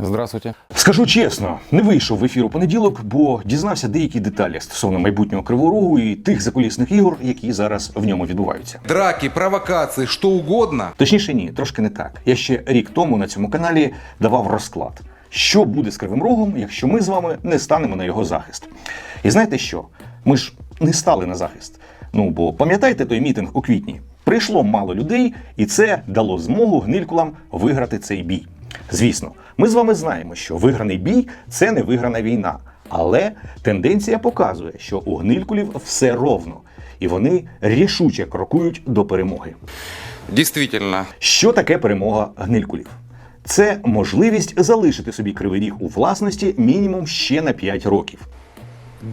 Здравствуйте. Скажу чесно, не вийшов в ефір у понеділок, бо дізнався деякі деталі стосовно майбутнього Кривого Рогу і тих закулісних ігор, які зараз в ньому відбуваються. Драки, провокации, что угодно. Точніше, ні, трошки не так. Я ще рік тому на цьому каналі давав розклад. Що буде з Кривим Рогом, якщо ми з вами не станемо на його захист? І знаєте що? Ми ж не стали на захист. Ну бо пам'ятаєте той мітинг у квітні? Прийшло мало людей, і це дало змогу гнилькулам виграти цей бій. Звісно, ми з вами знаємо, що виграний бій це не виграна війна. Але тенденція показує, що у гнилькулів все ровно, і вони рішуче крокують до перемоги. Действительно. Що таке перемога гнилькулів? Це можливість залишити собі кривий ріг у власності мінімум ще на 5 років.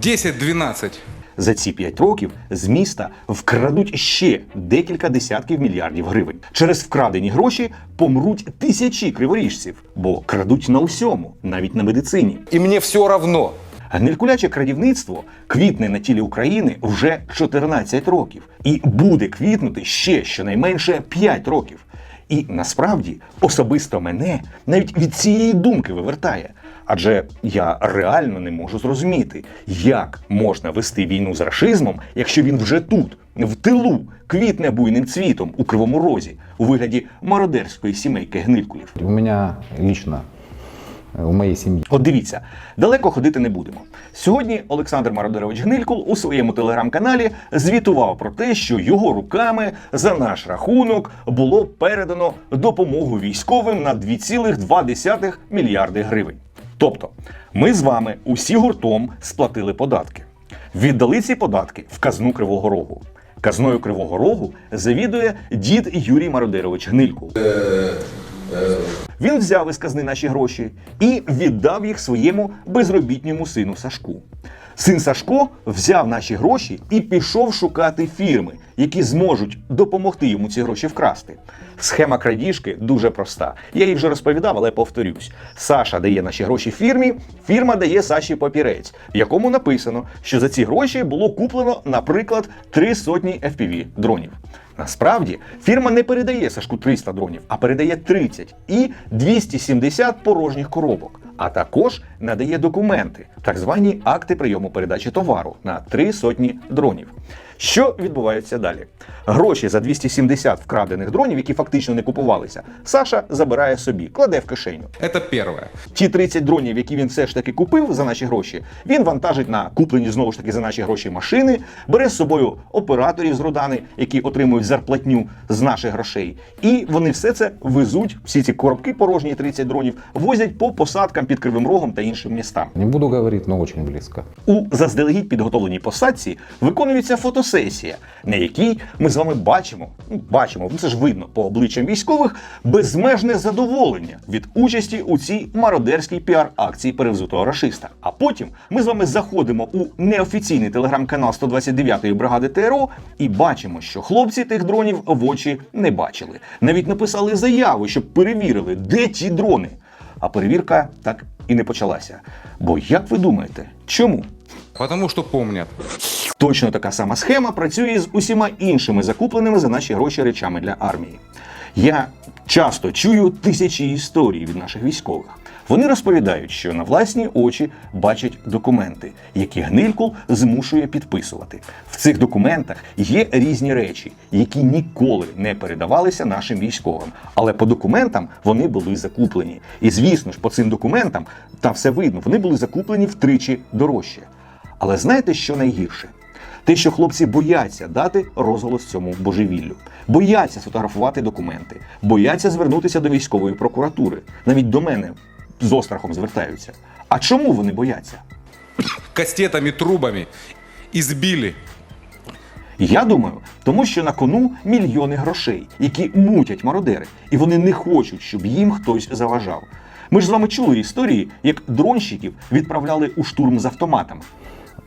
10-12. За ці 5 років з міста вкрадуть ще декілька десятків мільярдів гривень. Через вкрадені гроші помруть тисячі криворіжців, бо крадуть на усьому, навіть на медицині. И мне все равно. Гнилькуляче крадівництво квітне на тілі України вже 14 років і буде квітнути ще щонайменше 5 років. І насправді особисто мене навіть від цієї думки вивертає. Адже я реально не можу зрозуміти, як можна вести війну з рашизмом, якщо він вже тут, в тилу, квітне буйним цвітом у кривому розі, у вигляді мародерської сімейки гнилькулів. У меня лично, э, у моей семьи От дивіться, далеко ходити не будемо. Сьогодні Олександр Мародерович Гнилькул у своєму телеграм-каналі звітував про те, що його руками за наш рахунок було передано допомогу військовим на 2,2 мільярди гривень. Тобто, ми з вами усі гуртом сплатили податки. Віддали ці податки в казну Кривого Рогу. Казною Кривого Рогу завідує дід Юрій Мародерович Гнилькул. Він взяв із казни наші гроші і віддав їх своєму безробітньому сину Сашку. Син Сашко взяв наші гроші і пішов шукати фірми, які зможуть допомогти йому ці гроші вкрасти. Схема крадіжки дуже проста. Я її вже розповідав, але повторюсь. Саша дає наші гроші фірмі, фірма дає Саші папірець, в якому написано, що за ці гроші було куплено, наприклад, три сотні FPV дронів. Насправді фірма не передає Сашку 300 дронів, а передає 30 і 270 порожніх коробок. А також надає документи, так звані акти прийому передачі товару на три сотні дронів. Що відбувається далі? Гроші за 270 вкрадених дронів, які фактично не купувалися, Саша забирає собі, кладе в кишеню. Это первое. Ті 30 дронів, які він все ж таки купив за наші гроші, він вантажить на куплені знову ж таки за наші гроші машини, бере з собою операторів з Родани, які отримують зарплатню з наших грошей. І вони все це везуть, всі ці коробки порожні 30 дронів, возять по посадкам під Кривим Рогом та іншим містам. не буду говорить, но очень близко. У заздалегідь підготовленій посадці виконується фотосесія, на якій ми з вами бачимо, ну, бачимо, ну це ж видно по обличчям військових, безмежне задоволення від участі у цій мародерській піар-акції перевзутого рашиста. А потім ми з вами заходимо у неофіційний телеграм-канал 129-ї бригади ТРО і бачимо, що хлопці тих дронів в очі не бачили. Навіть написали заяву, щоб перевірили, де ті дрони. А перевірка так і не почалася. Бо як ви думаєте, чому? Потому что помнят. Точно така сама схема працює з усіма іншими закупленими за наші гроші речами для армії. Я часто чую тисячі історій від наших військових. Вони розповідають, що на власні очі бачать документи, які гнилькул змушує підписувати. В цих документах є різні речі, які ніколи не передавалися нашим військовим. Але по документам вони були закуплені. І звісно ж, по цим документам там все видно, вони були закуплені втричі дорожче. Але знаєте, що найгірше? Те, що хлопці бояться дати розголос цьому божевіллю, бояться сфотографувати документи, бояться звернутися до військової прокуратури. Навіть до мене з острахом звертаються. А чому вони бояться? Кастетами, трубами. Избили. Я думаю, тому що на кону мільйони грошей, які мутять мародери, і вони не хочуть, щоб їм хтось заважав. Ми ж з вами чули історії, як дронщиків відправляли у штурм з автоматами.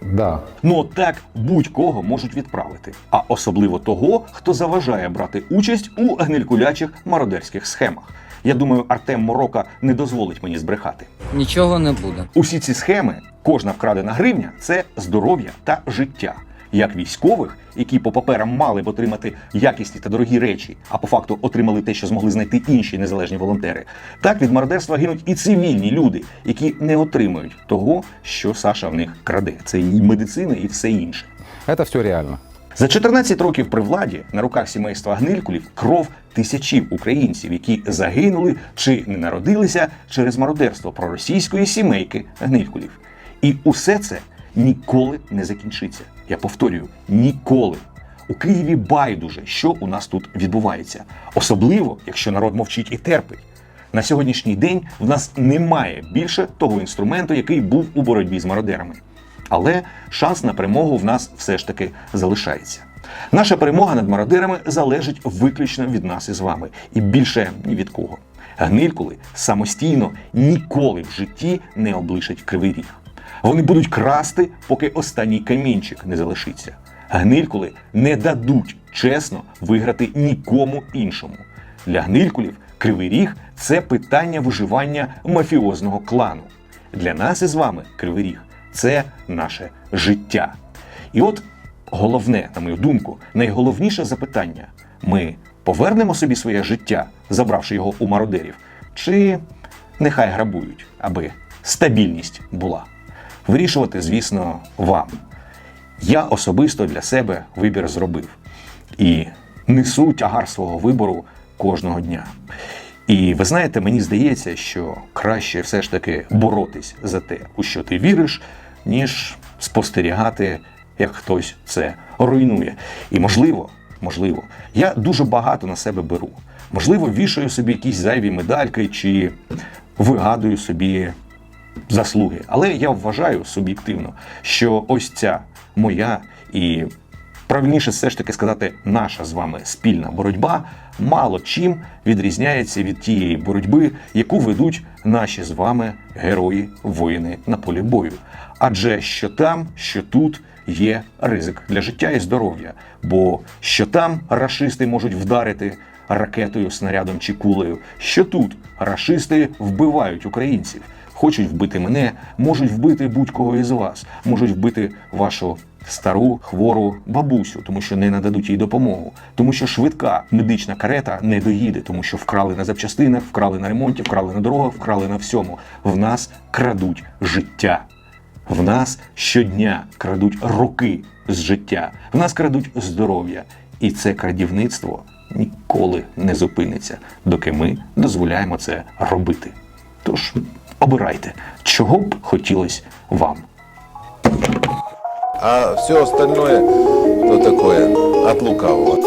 Да, Ну так будь-кого можуть відправити, а особливо того, хто заважає брати участь у гнилькулячих мародерських схемах. Я думаю, Артем Морока не дозволить мені збрехати. Нічого не буде. Усі ці схеми, кожна вкрадена гривня це здоров'я та життя. Як військових, які по паперам мали б отримати якісні та дорогі речі, а по факту отримали те, що змогли знайти інші незалежні волонтери, так від мародерства гинуть і цивільні люди, які не отримують того, що Саша в них краде. Це і медицина, і все інше. Это все реально. За 14 років при владі на руках сімейства Гнилькулів кров тисячів українців, які загинули чи не народилися через мародерство проросійської сімейки Гнилькулів. І усе це ніколи не закінчиться. Я повторюю, ніколи. У Києві байдуже, що у нас тут відбувається, особливо якщо народ мовчить і терпить. На сьогоднішній день в нас немає більше того інструменту, який був у боротьбі з мародерами. Але шанс на перемогу в нас все ж таки залишається. Наша перемога над мародерами залежить виключно від нас із вами, і більше ні від кого. Гнилькули самостійно ніколи в житті не облишать кривий ріг. Вони будуть красти, поки останній камінчик не залишиться. Гнилькули не дадуть чесно виграти нікому іншому. Для гнилькулів кривий ріг це питання виживання мафіозного клану. Для нас із вами кривий ріг це наше життя. І от головне, на мою думку, найголовніше запитання: ми повернемо собі своє життя, забравши його у мародерів, чи нехай грабують, аби стабільність була. Вирішувати, звісно, вам. Я особисто для себе вибір зробив і несу тягар свого вибору кожного дня. І ви знаєте, мені здається, що краще все ж таки боротись за те, у що ти віриш, ніж спостерігати, як хтось це руйнує. І можливо, можливо, я дуже багато на себе беру. Можливо, вішаю собі якісь зайві медальки чи вигадую собі заслуги. Але я вважаю суб'єктивно, що ось ця моя і правильніше все ж таки сказати, наша з вами спільна боротьба мало чим відрізняється від тієї боротьби, яку ведуть наші з вами герої воїни на полі бою. Адже що там, що тут є ризик для життя і здоров'я, бо що там рашисти можуть вдарити ракетою, снарядом чи кулею, що тут рашисти вбивають українців. Хочуть вбити мене, можуть вбити будь-кого із вас, можуть вбити вашу стару хвору бабусю, тому що не нададуть їй допомогу, тому що швидка медична карета не доїде, тому що вкрали на запчастинах, вкрали на ремонті, вкрали на дорогах, вкрали на всьому. В нас крадуть життя. В нас щодня крадуть роки з життя, в нас крадуть здоров'я. І це крадівництво ніколи не зупиниться, доки ми дозволяємо це робити. Тож Обирайте, чого б хотілося вам. А все остальное то такое от лукавого.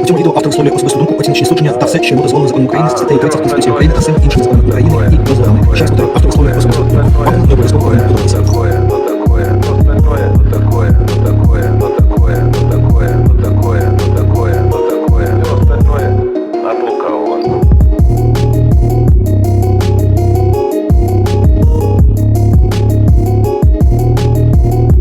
У цьому відео автор висловлює особисту думку, оціночні судження та все, що йому дозволено законом України з статтею 30 Конституції України та всім іншим законом України і дозволено. Ще раз повторю, автор висловлює особисту думку. Вам не обов'язково повинен.